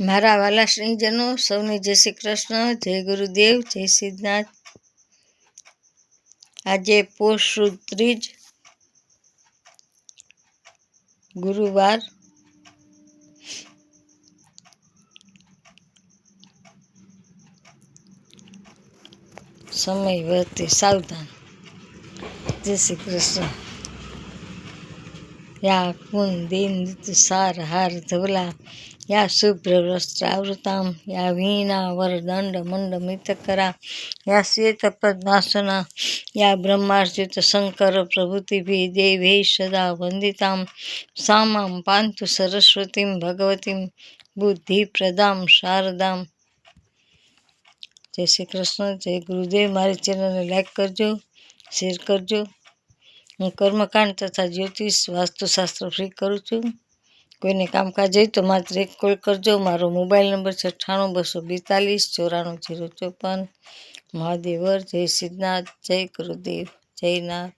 મારા વાલા સ્નેહીજનો સૌને જય શ્રી કૃષ્ણ, જય ગુરુદેવ, જય સિદ્ધનાથ. આજે પોષ સુદ ત્રીજ ગુરુવાર. સમય વર્તે સાવધાન. જય શ્રી કૃષ્ણ. યા કુંદ દિન સાર હાર ધવલા, યા શુભ્ર વસ્ત્રાવૃતામ યા વીણા વરદંડ મંડ મિતકરા યા શ્વેત પદ્માસના, યા બ્રહ્માર્જિત શંકર પ્રભૃતિભિ દેવૈ સદા વંદિતામ, સામામ પાંતુ સરસ્વતીમ ભગવતીમ, બુદ્ધિ પ્રદામ શારદામ. જય શ્રી કૃષ્ણ, જય ગુરુદેવ. મારી ચેનલને લાઈક કરજો શેર કરજો. હું કર્મકાંડ તથા જ્યોતિષ વાસ્તુશાસ્ત્ર ફ્રી કરું છું. કોઈને કામકાજ હોય તો માત્ર એક કોલ કરજો. મારો મોબાઈલ નંબર છે અઠ્ઠાણું બસો બેતાલીસ ચોરાણું જીરો ચોપન. મહાદેવર જય સિદ્ધનાથ, જય ગુરુદેવ, જય નાથ.